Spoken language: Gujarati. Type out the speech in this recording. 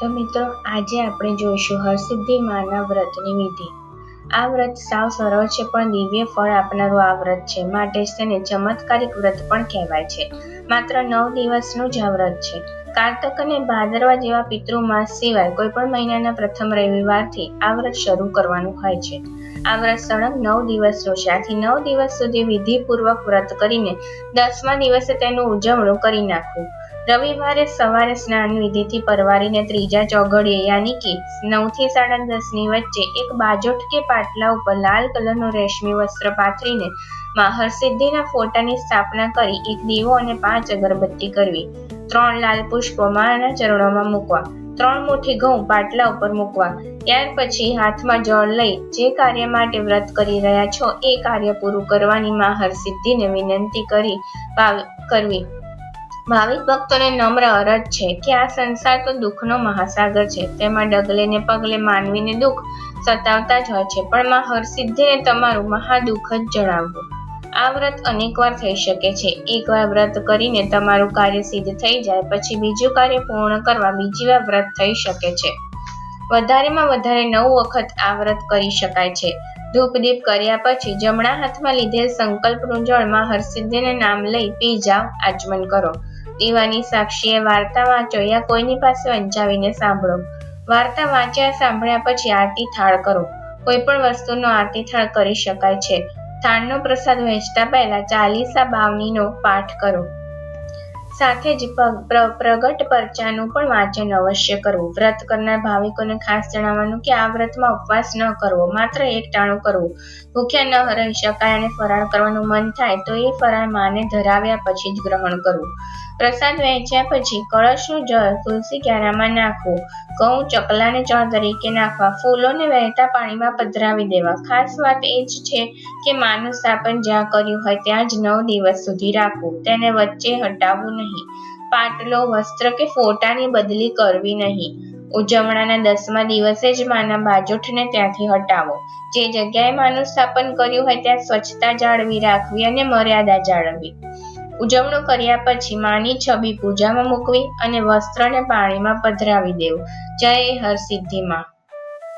તો મિત્રો, આજે આપણે જોઈશું હરસિદ્ધિ માના વ્રતની વિધિ. આ વ્રત સાવ સરળ છે, પણ દિવ્ય ફળ આપનારું આ વ્રત છે. માટે તેને ચમત્કારિક વ્રત પણ કહેવાય છે. માત્ર નવ દિવસનું જ આ વ્રત છે. કારતક અને ભાદરવા જેવા પિતૃ માસ સિવાય કોઈ પણ મહિનાના પ્રથમ રવિવારથી આ વ્રત શરૂ કરવાનું હોય છે. આ વ્રત સળંગ નવ દિવસનું છે. આથી નવ દિવસ સુધી વિધિપૂર્વક વ્રત કરીને દસમા દિવસે તેનું ઉજવણું કરી નાખવું. રવિવારે સવારે સ્નાન વિધિથી પરવારીને ત્રીજા ચોઘડીએ યાની કે નવથી સાડા દસની વચ્ચે એક બાજોઠ કે પાટલા ઉપર લાલ કલરનું રેશમી વસ્ત્ર પાથરીને માં ફોટાની સ્થાપના કરી એક દીવો અને પાંચ અગરબત્તી કરવી. ત્રણ લાલ પુષ્પો માના ચરણોમાં મૂકવા. ત્રણ મુઠ્ઠી ઘઉં પાટલા ઉપર મૂકવા. ત્યાર પછી હાથમાં જળ લઈ જે કાર્ય માટે વ્રત કરી રહ્યા છો એ કાર્ય પૂરું કરવાની માં વિનંતી કરી કરવી. ભાવિક ભક્તોને નમ્ર અરજ છે કે આ સંસાર તો દુઃખનો મહાસાગર છે. તેમાં ડગલે ને પગલે માનવીને દુઃખ સતાવતા જ હોય છે. પણ માં હરસિદ્ધિને તમારું મહાદુઃખ જ જણાવવું આ વ્રત અનેકવાર થઈ શકે છે. એકવાર વ્રત કરીને તમારું કાર્ય સિદ્ધ થઈ જાય, પછી બીજું કાર્ય પૂર્ણ કરવા બીજી વાર વ્રત થઈ શકે છે. વધારેમાં વધારે નવ વખત આ વ્રત કરી શકાય છે. ધૂપ દીપ કર્યા પછી જમણા હાથમાં લીધેલ સંકલ્પનું જળમાં હરસિદ્ધિને નામ લઈ પી જાવ આચમન કરો. દીવાની સાક્ષીએ વાર્તા વાંચો યા કોઈની પાસે વંચાવીને સાંભળો. વાર્તા વાંચ્યા સાંભળ્યા પછી આરતી થાળ કરો. કોઈ પણ વસ્તુનો આરતી થાળ કરી શકાય છે. થાળનો પ્રસાદ વહેંચતા પહેલા ચાલીસા બાવનીનો પાઠ કરો. સાથે જ પ્રગટ પરચાનું પણ વાંચન અવશ્ય કરવું. વ્રત કરનાર ભાવિકોને ખાસ જણાવવાનું કે આ વ્રતમાં ઉપવાસ ન કરવો, માત્ર એક ટાણું કરવું. ભૂખ્યા ન રહી શકાય અને ફરાળ કરવાનું મન થાય તો એ ફરાળ માને ધરાવ્યા પછી જ ગ્રહણ કરવું. પ્રસાદ વહેંચ્યા પછી કળશનું જળ, તુલસી ક્યારામાં નાખવું. ઘઉં ચકલાને જળ તરીકે નાખવા. ફૂલોને વહેતા પાણીમાં પધરાવી દેવા. ખાસ વાત એ જ છે કે માનું સ્થાપન જ્યાં કર્યું હોય ત્યાં જ નવ દિવસ સુધી રાખવું. તેને વચ્ચે હટાવવું નહીં. પાટલો, વસ્ત્ર કે ફોટાની બદલી કરવી નહીં. ઉજવણાના દસમા દિવસે જ માના બાજોઠને ત્યાંથી હટાવો. જે જગ્યાએ માનું સ્થાપન કર્યું હોય ત્યાં સ્વચ્છતા જાળવી રાખવી અને મર્યાદા જાળવવી. ઉજવણું કર્યા પછી માની છબી પૂજામાં મૂકવી અને વસ્ત્રને પાણીમાં પધરાવી દેવું. જય હરસિદ્ધિમાં